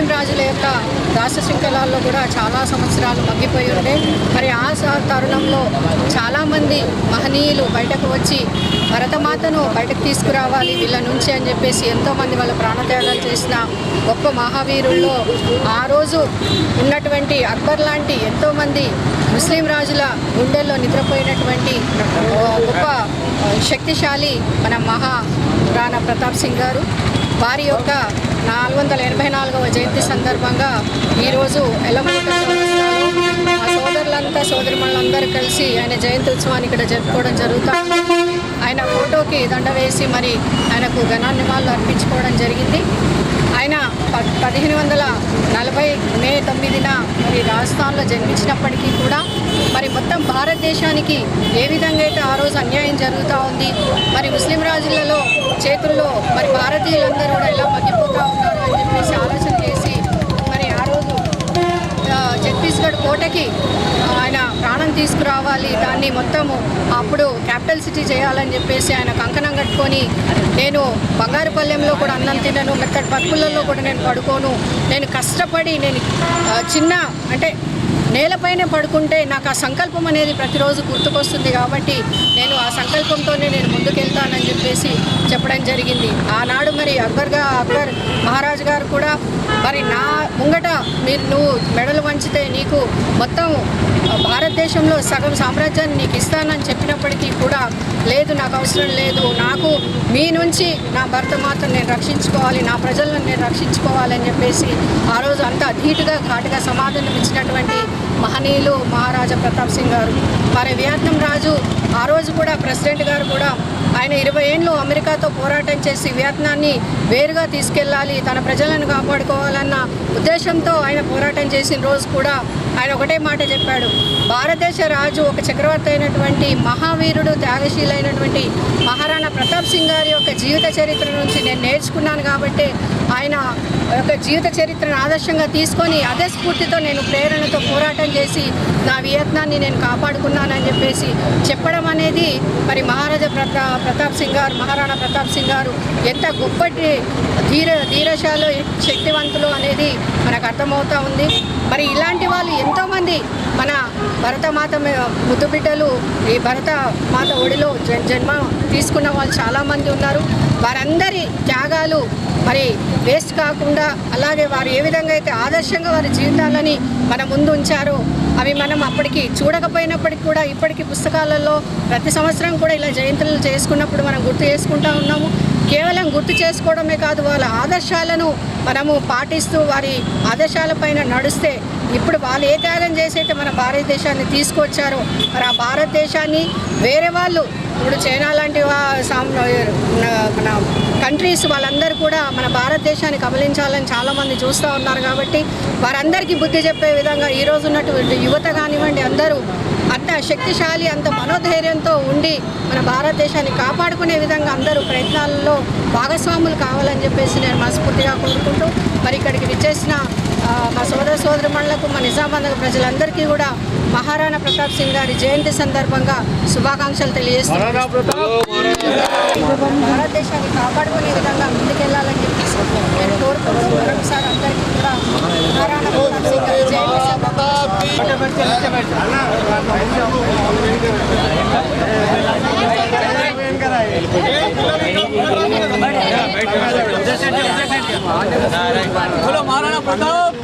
ముస్లిం రాజుల యొక్క దాసశృంఖలాల్లో కూడా చాలా సంవత్సరాలు మగ్గిపోయి ఉండే. మరి ఆ తరుణంలో చాలామంది మహనీయులు బయటకు వచ్చి భరతమాతను బయటకు తీసుకురావాలి వీళ్ళ నుంచి అని చెప్పేసి ఎంతోమంది వాళ్ళ ప్రాణత్యాగాలు చేసిన గొప్ప మహావీరుల్లో ఆ రోజు ఉన్నటువంటి అక్బర్ లాంటి ఎంతోమంది ముస్లిం రాజుల గుండెల్లో నిద్రపోయినటువంటి గొప్ప శక్తిశాలి మన మహా రాణా ప్రతాప్ సింగ్ గారు. వారి యొక్క నాలుగు వందల ఎనభై నాలుగవ జయంతి సందర్భంగా ఈరోజు ఎలమూట మా సోదరులంతా సోదరిమణులందరూ కలిసి ఆయన జయంతి ఉత్సవాన్ని ఇక్కడ జరుపుకోవడం జరుగుతుంది ఆయన ఫోటోకి దండ వేసి మరి ఆయనకు ఘనాన్యమాలు అర్పించుకోవడం జరిగింది. ఆయన ప పదిహేను వందల నలభై మే తొమ్మిదిన రాజస్థాన్లో జన్మించినప్పటికీ కూడా మరి మొత్తం భారతదేశానికి ఏ విధంగా అయితే ఆ రోజు అన్యాయం జరుగుతూ ఉంది మరి ముస్లిం రాజులలో చేతుల్లో మరి భారతీయులందరూ కూడా ఎలా మగ్గిపోతూ ఉన్నారు అని చెప్పేసి ఆలోచన ఛత్తీస్గఢ్ కోటకి ఆయన ప్రాణం తీసుకురావాలి. దాన్ని మొత్తము అప్పుడు క్యాపిటల్ సిటీ చేయాలని చెప్పేసి ఆయన కంకణం కట్టుకొని నేను బంగారుపల్లెంలో కూడా అన్నం తినను మెత్తడి పక్కులలో కూడా నేను పడుకోను. నేను కష్టపడి నేను చిన్న అంటే నేలపైనే పడుకుంటే నాకు ఆ సంకల్పం అనేది ప్రతిరోజు గుర్తుకొస్తుంది కాబట్టి నేను ఆ సంకల్పంతోనే నేను ముందుకెళ్తానని చెప్పేసి చెప్పడం జరిగింది. ఆనాడు మరి అక్బర్గా అక్బర్ మహారాజు గారు కూడా మరి నా ముంగట మీరు నువ్వు మెడలు వంచితే నీకు మొత్తం భారతదేశంలో సగం సామ్రాజ్యాన్ని నీకు ఇస్తానని చెప్పినప్పటికీ కూడా లేదు నాకు అవసరం లేదు. నాకు మీ నుంచి నా భర్త మాత్రం నేను రక్షించుకోవాలి నా ప్రజలను నేను రక్షించుకోవాలని చెప్పేసి ఆ రోజు అంత ధీటుగా ఘాటుగా సమాధానం ఇచ్చినటువంటి మహనీయులు మహారాజా ప్రతాప్ సింగ్ గారు. మరి వియత్నం రాజు ఆ రోజు కూడా ప్రెసిడెంట్ గారు కూడా ఆయన ఇరవై ఏళ్ళు అమెరికాతో పోరాటం చేసి వియత్నాన్ని వేరుగా తీసుకెళ్ళాలి తన ప్రజలను కాపాడుకోవాలన్న ఉద్దేశంతో ఆయన పోరాటం చేసిన రోజు కూడా ఆయన ఒకటే మాట చెప్పాడు. భారతదేశ రాజు ఒక చక్రవర్తి అయినటువంటి మహావీరుడు త్యాగశీలైనటువంటి మహారాణా ప్రతాప్ సింగ్ గారి యొక్క జీవిత చరిత్ర నుంచి నేను నేర్చుకున్నాను కాబట్టి ఆయన యొక్క జీవిత చరిత్రను ఆదర్శంగా తీసుకొని అదే స్ఫూర్తితో నేను ప్రేరణతో పోరాటం చేసి నా వియత్నాన్ని నేను కాపాడుకున్నానని చెప్పేసి చెప్పడం అనేది మరి మహారాజా ప్రతా ప్రతాప్ సింగ్ గారు మహారాణా ప్రతాప్ సింగ్ గారు ఎంత గొప్పటి ధీర ధీరశాలు శక్తివంతులు అనేది మనకు అర్థమవుతూ ఉంది. మరి ఇలాంటి వాళ్ళు ఎంతోమంది మన భరతమాత ముద్దుబిడ్డలు ఈ భరత మాత ఒడిలో జన్మ తీసుకున్న వాళ్ళు చాలామంది ఉన్నారు. వారందరి త్యాగాలు మరి వేస్ట్ కాకుండా అలాగే వారు ఏ విధంగా అయితే ఆదర్శంగా వారి జీవితాలని మన ముందు ఉంచారో అవి మనం అప్పటికి చూడకపోయినప్పటికీ కూడా ఇప్పటికీ పుస్తకాలలో ప్రతి సంవత్సరం కూడా ఇలా జయంతులు చేసుకున్నప్పుడు మనం గుర్తు చేసుకుంటా ఉన్నాము. కేవలం గుర్తు చేసుకోవడమే కాదు వాళ్ళ ఆదర్శాలను మనము పాటిస్తూ వారి ఆదర్శాలపైన నడుస్తే ఇప్పుడు వాళ్ళు ఏ త్యాగం చేసైతే మన భారతదేశాన్ని తీసుకొచ్చారో మరి ఆ భారతదేశాన్ని వేరే వాళ్ళు ఇప్పుడు చైనా లాంటి వా సామ్- మన కంట్రీస్ వాళ్ళందరూ కూడా మన భారతదేశాన్ని కమలించాలని చాలామంది చూస్తూ ఉన్నారు కాబట్టి వారందరికీ బుద్ధి చెప్పే విధంగా ఈరోజు ఉన్నటువంటి యువత కానివ్వండి అందరూ అంత శక్తిశాలి అంత మనోధైర్యంతో ఉండి మన భారతదేశాన్ని కాపాడుకునే విధంగా అందరూ ప్రయత్నాలలో భాగస్వాములు కావాలని చెప్పేసి నేను మనస్ఫూర్తిగా కోరుకుంటూ మరి ఇక్కడికి విచ్చేసిన మా సోదర సోదరిమణులకు మా నిజామాబాద్ ప్రజలందరికీ కూడా మహారాణా ప్రతాప్ సింగ్ గారి జయంతి సందర్భంగా శుభాకాంక్షలు తెలియజేస్తున్నాను భారతదేశాన్ని కాపాడుకునే విధంగా ముందుకెళ్ళాలని చెప్పేసి నేను కోరుకుంటూ మరొకసారి అందరికీ కూడా మహారాణా ప్రతాప్ సింగ్ గారి జయంతి సందర్భంగా ખોલો મહારાણા પ્રતાપ.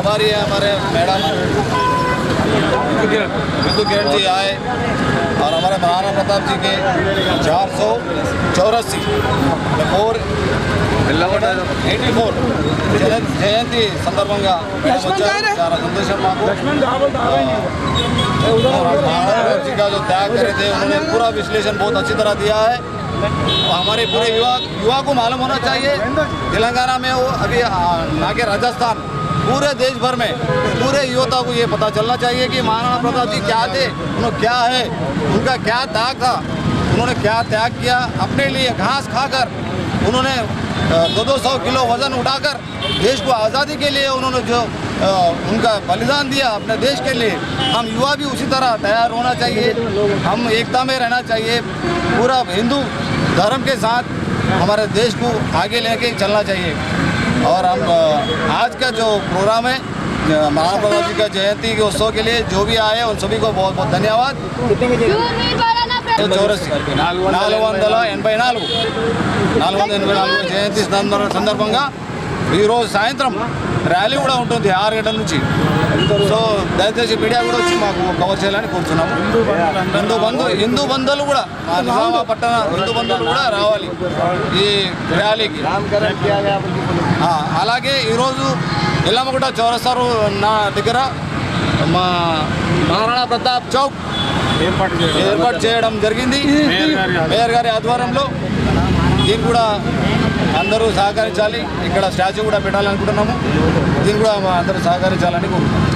अ, आभारी हैं हमारे मैडम बिंदु किरण जी आए और हमारे महाराणा प्रताप जी के चार सौ चौरासी फोर ఎయిటీ ఫోర్ జయంతి సందర్భంగా మేము వచ్చాము. చాలా సంతోషం మాకు और महाराज जी का जो त्याग करे थे उन्होंने पूरा विश्लेषण बहुत अच्छी तरह दिया है हमारे पूरे युवा युवा को मालूम होना चाहिए तेलंगाना में वो अभी आ, ना के राजस्थान पूरे देश भर में पूरे युवता को ये पता चलना चाहिए कि महाराणा प्रताप जी क्या थे, उन्होंने क्या है, उनका क्या त्याग था, उन्होंने क्या त्याग किया, अपने लिए घास खाकर उन्होंने दो दो सौ किलो वज़न उठाकर देश को आज़ादी के लिए उन्होंने जो उनका बलिदान दिया अपने देश के लिए। हम युवा भी उसी तरह तैयार होना चाहिए, हम एकता में रहना चाहिए, पूरा हिंदू धर्म के साथ हमारे देश को आगे लेके चलना चाहिए। और हम अ, आज का जो प्रोग्राम है अ, महाराणा प्रताप जी का जयंती के उत्सव के लिए जो भी आए उन सभी को बहुत बहुत धन्यवाद శూర్వీర్ మహారాణా ప్రతాప్ చౌరసి నాలుగు వందల ఎనభై నాలుగు నాలుగు వందల ఎనభై నాలుగు జయంతి సందర్భ- సందర్భంగా ఈరోజు సాయంత్రం ర్యాలీ కూడా ఉంటుంది ఆరు గంటల నుంచి. సో దయచేసి మీడియా కూడా వచ్చి మాకు కవర్ చేయాలని కోరుతున్నాము హిందూ బంధు హిందూ బంధువులు కూడా మా నిజామా పట్టణ హిందూ బంధువులు కూడా రావాలి ఈ ర్యాలీకి. అలాగే ఈరోజు ఎల్లమ్మగుట్ట చౌరస్తారు నా దగ్గర మా మహారాణా ప్రతాప్ చౌక్ ఏర్పాటు చేయడం జరిగింది. మేయర్ గారి ఆధ్వర్యంలో దీన్ని కూడా అందరూ సహకరించాలి. ఇక్కడ స్టాచ్యూ కూడా పెట్టాలనుకుంటున్నాము. దీన్ని కూడా అందరూ సహకరించాలని కోరుకుంటున్నాం